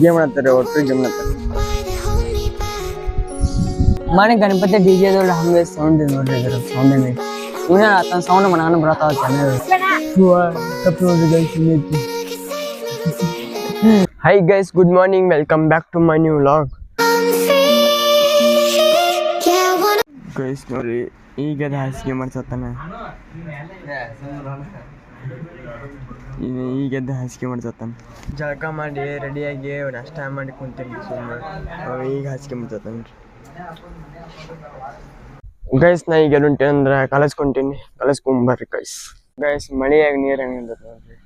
Game ಆಡ್ತಾರೆ ಒಟ್ಟು game ಆಡ್ತಾರೆ ಮನೆ ಗಣಪತಿ ಡಿ ಜೆ ದೊಡ್ಡ ಹಂಗೆ ಸೌಂಡ್ ನೋಡ್ರಿ ಇದ್ರ ಸೌಂಡ್ ಏನಿ ಇವನ ಆತನ ಸೌಂಡ್ ಮನಗನ ಬರತಾವ ತಪ್ಪು ನೋಡ್ರಿ guys hi guys good morning welcome back to my new vlog guys ನೋಡ್ರಿ ಈಗ ಅದ ಹಾಸಿಗೆ ಮಾಡ್ಸತ್ತಾನ ಈಗ ಎದ್ದು ಹಾಸಿಗೆ ಮಾಡ್ಸತ್ತಾನ ಜಳಕ ಮಾಡಿ ರೆಡಿಯಾಗಿ ನಾಷ್ಟ ಮಾಡಿ ಕುಂತೀನಿ ಸುಮ್ಮನೆ ಅವ ಈಗ ಹಾಸಿಗೆ ಮಾಡ್ಸತ್ತಾನ ಗೈಸ್ ನಾ ಈಗ ಹೊಂಟೇನಿ ಅಂದ್ರೆ ಕಾಲೇಜ್ ಕಲಸ್ಕೊಂಬರ್ರಿ ಕಾಲೇಜ್ ಗೈಸ್ ಗೈಸ್ ಮಳೆಯಾಗಿ ನೀರು ಹೆಂಗೆ ನೋಡ್ರಿ.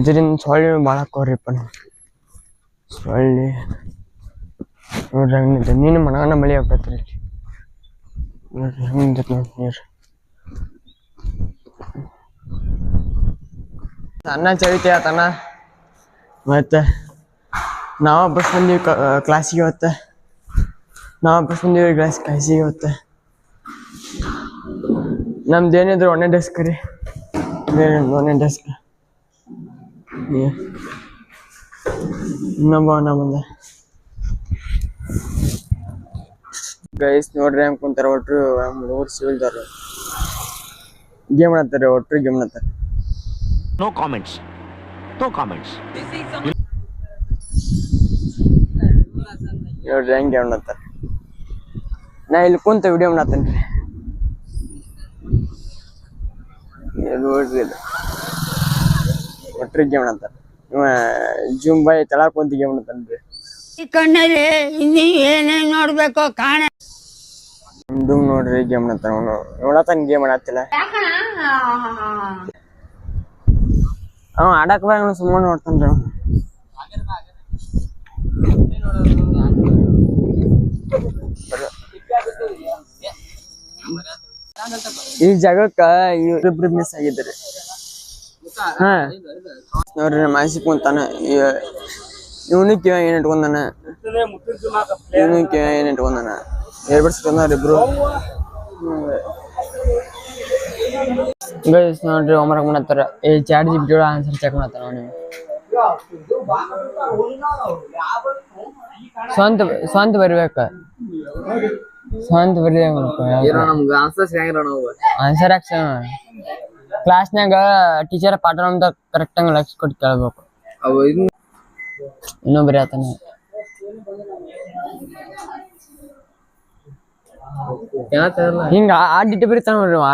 ಇದರಿಂದ ಸೊಳ್ಳೆ ಭಾಳ ಹಾಕೋರಿಪ್ಪ ಸೊಳ್ಳೆ ನೋಡ್ರಿ ಹಂಗೆ ನೀನು ಮನಗನ ಮಳೆ ಆಗ್ತೈತ್ರಿ ನೋಡ್ರಿ ಹಂಗೆ ನೋಡಿ ನೀರು. ಅನ್ನ ಚಳಿತೆ ಆತನ ಮತ್ತೆ ನಾವು ಬಸ್ ಬಂದೀವಿ ಕ್ಲಾಸಿಗೆ ಹೋಗುತ್ತೆ ನಾವು ಬಸ್ ಬಂದೀವಿ ಕ್ಲಾಸ್ ಕ್ಲಾಸಿಗೆ ಹೋಗುತ್ತೆ ನಮ್ದು ಏನಿದ್ರು ಒಂದೇ ಡೆಸ್ಕ್ ರೀ. ಒಂದೇ ಡೆಸ್ಕ್ ಇನ್ನೊಬ್ಬ ನಮ್ಮ ಗೈಸ್ ನೋಡ್ರಿ ಹಂಗೆ ಕುಂತಾರ ಒಟ್ರು ಹುಡುಗರು ಸಿವಿಲ್ದಾರ ಗೇಮ್ ಆಡ್ತಾರೆ, ಒಟ್ರು ಗೇಮ್ ಆಡ್ತಾರೆ. No comments. No comments. ನೋಡ್ರಿ ಹೆಂಗೆ ಆಡ್ತಾರ ನಾ ಇಲ್ಲಿ ಕುಂತ ವಿಡಿಯೋ ಮಾಡತ್ತೇನ್ರಿ ಇದು ನೋಡ್ರಿ ಇದು. ಒಟ್ರು ಗೇಮ್ ಅಂತಾರ ಇವ ಜೂಮ್ ಬಾಯ್ ತಳ ಕುಂತ ಗೇಮ್ ಆಡ್ತಾನ್ರಿ ಈ ಕಣ್ಣಲ್ಲಿ ಇನ್ನಿ ಏನೇನ್ ನೋಡ್ಬೇಕೋ ಕಾಣ. ನಿಮ್ದು ನೋಡ್ರಿ ಗೇಮ್ ನೋಡತಾನ ಗೇಮ್ ಆಡತ್ತಿಲ್ಲ ಅವ ಆಡಕ್ ಬರಂಗ ಸುಮ್ಮನೆ ನೋಡ್ತಾನ್ರಿ ಈ ಜಾಗಕ್ಕ ಇವ್ರಿಬ್ರು ಮಿಸ್ ಆಗಿದ್ರಿ ಹಾ. ನೋಡ್ರಿ ಆಸಿ ಕುಂತಾನ. ಇವನು ಕಿವ ಏನ್ ಇಟ್ಕೊಂಡಾನ? ಇವನು ಕಿವ ಏನ್ ಇಟ್ಕೊಂಡಾನ? ಏರ್ಬಡ್ಸ್ ಇಟ್ಕೊಂಡಾರ ಇಬ್ರು ಗೈಸ್ ನೋಡ್ರಿ ಹೋಮ್ವರ್ಕ್ ಮಾಡತ್ತಾರ ಈ chat G P answer check ಮಾಡತ್ತಾರ ನೀವು ಸ್ವಂತ ಸ್ವಂತ ಬರ್ಬೇಕ ಸ್ವಂತ ಬರ್ಬೇಕು ನಮ್ಗೆ ಆನ್ಸರ್ಸ್ ಹೆಂಗಿರ ನಾವು ಆನ್ಸರ್ ಯಾಕೆ ಕ್ಲಾಸ್ನಾಗ ಟೀಚರ್ ಪಾಠ ಅಂತ ಕರೆಕ್ಟ್ ಆಗಿ ಲಕ್ಷ ಕೊಟ್ಟು ಕೇಳ್ಬೇಕು ಅವು ಇದು ಇನ್ನೊಬ್ರಿ ಆತನ ಏನಾಗ್ತಾರಲ್ಲ ಹಿಂಗ ಆಡಿಟ್ಟು ಬರೀತಾನ ನೋಡ್ರಿ ಅವ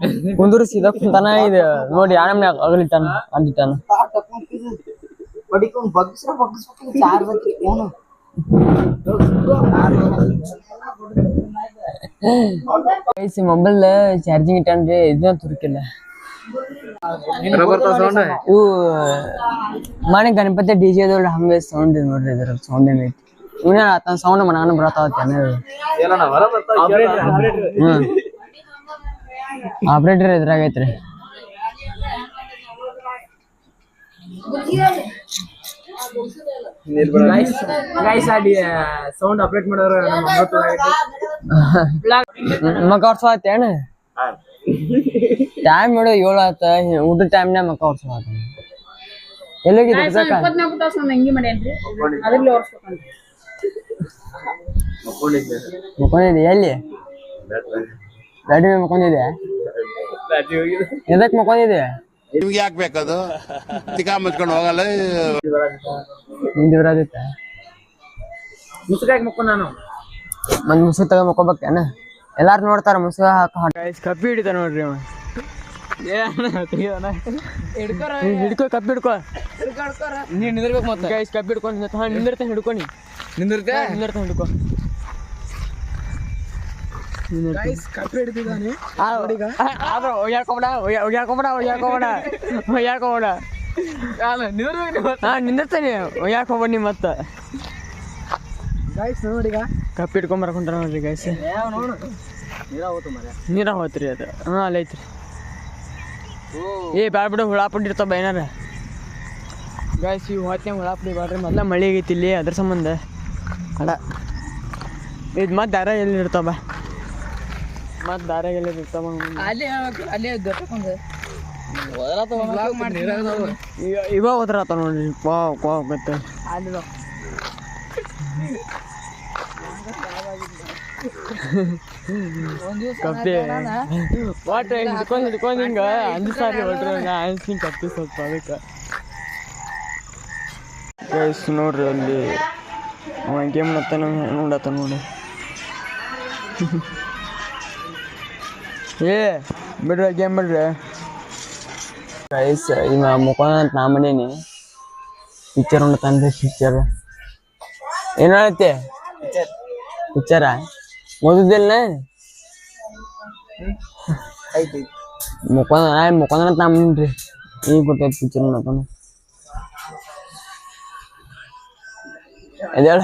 ಆಡಿಟ್ಟು ಕುಂದೂರು ಸೀದಾ ಕುಂತಾನ ಇದು ನೋಡಿ ಯಾರಮ್ಮನೆ ಅಗಲಿಟ್ಟಾನ ಆಡಿಟ್ಟಾನ ಬಡಿಕೊಂಡು ಬಗ್ಸ್ರ ಬಗ್ಸ್ಬೇಕು ಚಾರ್ ಬತ್ತಿ ಫೋನು ಐಸಿ ಮೊಬೈಲ್ ಚಾರ್ಜಿಂಗ್ ಇಟ್ಟಾನ್ರಿ ಇದನ್ನ ತುರ್ಕಿಲ್ಲ ಬರ್ತಾವ ಸೌಂಡ್ ಇವು ಮನೆ ಗಣಪತಿ ಡಿ ಜೆ ದೊಡ್ಡ ಹಂಗೆ ಸೌಂಡ್ ನೋಡ್ರಿ ಇದ್ರ ಸೌಂಡ್ ಏನೈತಿ ಇವನೇ ಆತನ ಸೌಂಡ್ ಮನಗನ ಬರತಾವ ಏನಣ್ಣ ಹೊರ ಬರ್ತಾವ ಹ್ಮ್ ಆಪರೇಟರ್ ಇದ್ರಾಗ ಐತ್ರಿ. ಗೈಸ್ ಆಡಿ ಸೌಂಡ್ ಅಪ್ಡೇಟ್ ಮಾಡೋರು ಮಕ್ಕ ಹೊಡ್ಸೋ ಆತೇನ ಟೈಮ್ ನೋಡು ಏಳು ಆತ ಊಟ ಟೈಮ್ನಾಗ ಮಕ್ಕ ಹೊಡ್ಸೋ ಆತ ಎಲ್ಲೋಗಿದ್ರಿ ಸಕ ಇಪ್ಪತ್ನಾಲ್ಕು ತಾಸು ನಾನು ಹಂಗೆ ಮಾಡೇನ್ರಿ ಅದ್ರಲ್ಲಿ ಓಡಿಸ್ಬೇಕಂತ ಮಕ್ಕೊಂಡಿದ್ದೆ. ಎಲ್ಲಿ? ಬ್ಯಾಟ್ರಿ ಮೇಲೆ ಮಕ್ಕೊಂಡಿದ್ದೆ. ಎದಕ್ ಮಕ್ಕೊಂಡಿದೆ ನಿಮ್ಗೆ ಯಾಕೆ ಬೇಕದು? ತಿಕಾ ಮುಚ್ಕೊಂಡು ಹೋಗಲ್ಲ. ನಿಂದ ಬರೋದಿತ್ತ ಮುಸುಕಾಗಿ ಮಕ್ಕು ನಾನು. ಮತ್ ಮುಸು ತಗೊಂಡ್ ಮಕ್ಕೋಬೇಕೇನ ಎಲ್ಲಾರು ನೋಡ್ತಾರ ಮುಸುಗ ಹಾಕ ಕಪ್ಪಿ ಹಿಡಿತ ನೋಡ್ರಿ ಅವ. ಹಿಡ್ಕೊ ಕಪ್ಪಿ ಹಿಡ್ಕೊ. ನೀನ್ ನಿಂದಿರ್ಬೇಕು ಮತ್ತೆ. ಕಪ್ಪಿ ಹಿಡ್ಕೊಂಡ್ ನಿಂದಿರ್ತಾನೆ ಹಿಡ್ಕೊನಿ ನಿಂದಿರ್ತೆ? ನಿಂದಿರ್ತಾನೆ ಹಿಡ್ಕೊ ಗೈಸ್ ಕಪ್ಪಿ ಹಿಡಿದಿದ್ದಾನೆ ಆದ್ರೆ ಒಯ್ಯಾಕೋಬೇಡ ಒಯ್ಯಾಕೋಬೇಡ ಒಯ್ಯಾಕೋಬೇಡ ಒಯ್ಯಾಕೋಬೇಡ ನಿಂದಿರ್ಬೇಕು ನಿಂದಿರ್ತಾನೆ. ಒಯ್ಯಾಕ ನೀ ಮತ್ತೆ. ಗೈಸ್ ನೋಡಿಗ? ಕಪ್ಪಿ ಹಿಡ್ಕೊಂಡ್ ಬರ್ಕೊಂಡ್ರ ನೋಡ್ರಿ ಗೈಸ್ ನೋಡು. ನೀರ ಹೋತು ಮರ ನೀರ ಹೋತ್ರಿ ಅದು. ಹಾ ಅಲ್ಲಿ ಐತ್ರಿ. ಏ ಬ್ಯಾಡ ಬಿಡು ಹುಳ ಪುಡಿ ಇರ್ತಾವ ಏನಾರ ಗಾಯ್ಸ್ ಈ ಹೊತ್ತೆ ಹುಳ ಪುಡಿ ಬ್ಯಾಡ್ರಿ ಮೊದ್ಲ ಮಳೆ ಆಗೈತಿ ಇಲ್ಲಿ ಅದ್ರ ಸಂಬಂಧ. ಅಡ ಇದು ಮತ್ತೆ ದಾರ ಎಲ್ಲಿ ಇರ್ತಾವ ಮತ್ತೆ ದಾರ ಎಲ್ಲಿ ಇರ್ತಾವ ಅಲ್ಲೇ ಅಲ್ಲೇ ಗೊತ್ತಕೊಂಡ್ ಇವ- ಇವಾಗ ಹೋದ್ರಾತ ನೋಡ್ರಿ ಪಾ ಪಾ ಮತ್ತೆ. ಕಪ್ಪೆ ವಾಟ್ ಹಿಡ್ಕೊಂಡ್ ಹಿಡ್ಕೊಂಡ್ ಹಿಂಗ? ಅಂದ್ ಸಾರಿ ಹೊಟ್ರು ನಾ ಅನ್ಸ್ತೀನಿ ಕಪ್ಪೆ ಸ್ವಲ್ಪ ಅದಕ್ಕೆ. ಗೈಸ್ ನೋಡ್ರಿ ಅಲ್ಲಿ. ಗೇಮ್ ಮತ್ತೆ ನೋಡತ್ತ ನೋಡಿ. ಏ ಬಿಡ್ರಿ ಗೇಮ್ ಬಿಡ್ರಿ ಗೈಸ್ ಇವ ಮುಖ ಅಂತ ನಾ ಮಾಡೀನಿ ಪಿಕ್ಚರ್ ನೋಡ್ತಾನ್ರಿ ಪಿಕ್ಚರ್ ಏನ್ ಹೇಳತ್ತೆ ಪಿಕ್ಚರ ಓದುದಿಲ್ಲ ಮುಖ ಮುಖಂದ್ರ ಅಂತ ನಾ ಮಾಡೀನ್ರಿ ಈಗ ಗೊತ್ತೈತಿ ಪಿಕ್ಚರ್ ನೋಡತಾನ ಎದೇಳ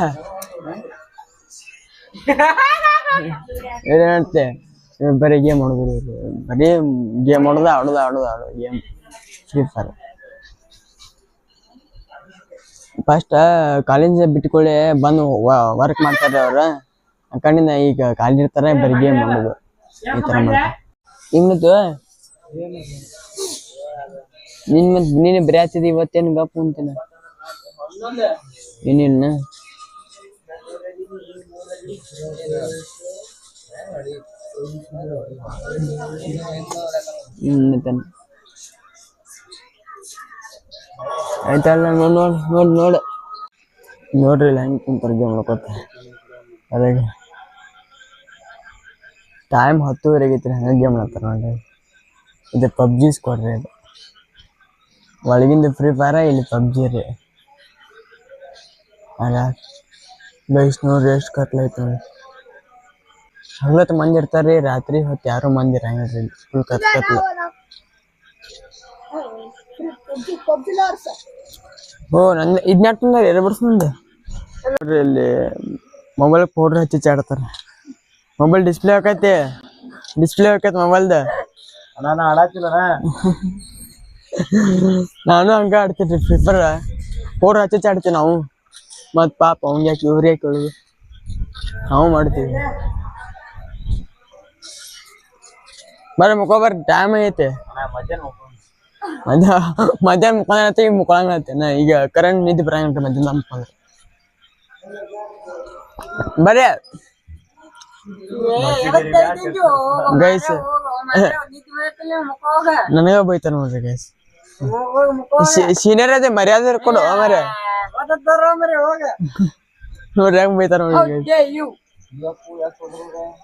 ಏನಂತೆ ಬರೀ ಗೇಮ್ ಆಡೋದು ಬರೀ ಗೇಮ್ ಆಡೋದು ಆಡೋದು ಆಡೋದು ಆಡೋದು game. Free fire first college ಬಿಟ್ಕೊಳ್ಳಿ ಬಂದು ವರ್ಕ್ ಮಾಡ್ತಾರೆ ಅವ್ರು. ಅನ್ಕೊಂಡಿನ ಈಗ ಕಾಲೇಜ್ ಇರ್ತಾರೆ, ಬರೀ ಗೇಮ್ ಆಡೋದು. ಈ ಥರ ಮಾಡ್ತಾರೆ. ಇನ್ನಿತ್ತು ನಿನ್ ಮತ್ತೆ ನೀನು ಬರೀ ಹಚ್ಚಿದಿ ಇವತ್ತೇನು ಗಪ್ಪು ಅಂತೀನಿ? ಏನಿಲ್ಲ ಹ್ಮ್ ಆಯ್ತಲ್ಲ ನೋಡ್ ನೋಡ್ ನೋಡ್, ನೋಡು. ನೋಡ್ರಿ ಇಲ್ಲ ಹೆಂಗ್ ಕುಂತಾರ ಗೇಮ್ ನೋಡ್ಕೊತ ಅದಾಗ ಟೈಮ್ ಹತ್ತುವರೆಗೆ ಐತ್ರಿ ಹಂಗೆ ಗೇಮ್ ಆಡ್ತಾರ ನೋಡ್ರಿ. ಇದು ಪಬ್ಜಿ ಸ್ಕ್ವಾಡ್ ರೀ ಇದು ಒಳಗಿಂದ ಫ್ರೀ ಫೈರ ಇಲ್ಲಿ ಪಬ್ಜಿ ರೀ. ಅಲ್ಲ ಗೈಸ್ ನೋಡ್ರಿ ಎಷ್ಟು ಕತ್ಲೈತೆ ನೋಡಿ ಹಗಲತ್ತು ಮಂದಿ ರೀ ರಾತ್ರಿ ಹೊತ್ತು ಯಾರು ಮಂದಿ ಇರಂಗಿಲ್ರಿ ಫುಲ್ ಕತ್ ಕತ್ಲು. ಓ ನಂದು ಇದು ನೆಟ್ ಎರಡು ವರ್ಷ ನಂದು? ನೋಡ್ರಿ ಇಲ್ಲಿ ಮೊಬೈಲ್ ಪೌಡ್ರ್ ಹಚ್ಚಿ ಚಾಡ್ತಾರ. ಮೊಬೈಲ್ ಡಿಸ್ಪ್ಲೇ ಹಾಕೈತಿ. ಡಿಸ್ಪ್ಲೇ ಹಾಕೈತಿ ಮೊಬೈಲ್ದ ನಾನು ಆಡಾತಿಲ್ಲ ನಾನು ಹಂಗ ಆಡ್ತಿದ್ರಿ ಫ್ರೀ ಫೈರ್ ಪೌಡ್ರ್ ಹಚ್ಚಿ ಚಾಡ್ತೀವಿ ನಾವು. ಮತ್ ಪಾಪ ಅವ್ನ್ ಯಾಕೆ ಇವ್ರು ಯಾಕೆ ನಾವು ಮಾಡ್ತೀವಿ. ಬರ್ರಿ ಮುಖ ಬರ್ರಿ ಟೈಮ್ ಐತೆ ಮಧ್ಯಾಹ್ನ ಮಧ್ಯಾಹ್ನ ಮುಖ ಈಗ ಮುಖ ನಾ ಈಗ ಕರೆಂಟ್ ನಿದ್ದೆ ಬರಂಗಿಲ್ಲ ಮಧ್ಯಾಹ್ನ ಮುಖ ಬರ್ರಿ ಗೈಸ್ ನನಗ ಬೈತಾರ ನೋಡ್ರಿ ಗೈಸ್ ಸೀನಿಯರ್ ಅದೇ ಮರ್ಯಾದೆ ಕೊಡು ಮರೆ ನೋಡ್ರಿ ಹೆಂಗ್ ಬೈತಾರ ನೋಡ್ರಿ guys.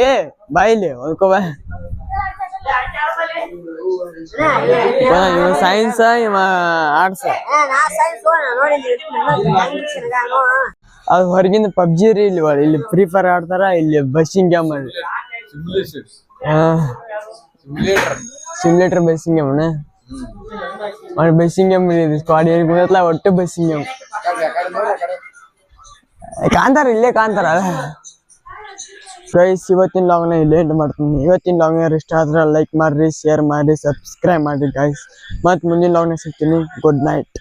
ಏ ಬಾಯ್ಲಿ ಓದ್ಕೋ ಬಾ ಇವ ಸೈನ್ಸ್ ಇವ ಆರ್ಟ್ಸ್ ಅದು ಹೊರಗಿಂದ ಪಬ್ಜಿ ರೀ ಇಲ್ಲಿ ಇಲ್ಲಿ ಫ್ರೀ ಫೈರ್ ಆಡ್ತಾರ ಇಲ್ಲಿ bussing game simulator bussing game ಅಣ್ಣ ಮಾಡಿ ಬಸ್ಸಿಂಗ್ ಗೇಮ್ ಇದೆ ಸ್ಕ್ವಾಡ್ ಏರಿ ಬಂದತ್ಲ ಒಟ್ಟು ಬಸ್ಸಿಂಗ್ ಗೇಮ್ ಕಾಂತಾರ ಇಲ್ಲೇ ಕಾಂತಾರ ಗೈಸ್ ಇವತ್ತಿನ ಲಾಗ್ನ ಇಲ್ಲಿ ಎಂಡ್ ಮಾಡ್ತೀನಿ. ಇವತ್ತಿನ ಲಾಗ್ನ ಇಷ್ಟ ಆದ್ರೆ ಲೈಕ್ ಮಾಡ್ರಿ ಶೇರ್ ಮಾಡಿ ಸಬ್ಸ್ಕ್ರೈಬ್ ಮಾಡಿ ಗೈಸ್ ಮತ್ತು ಮುಂದಿನ ಲಾಗ್ನ ಸಿಗ್ತೀನಿ. Good night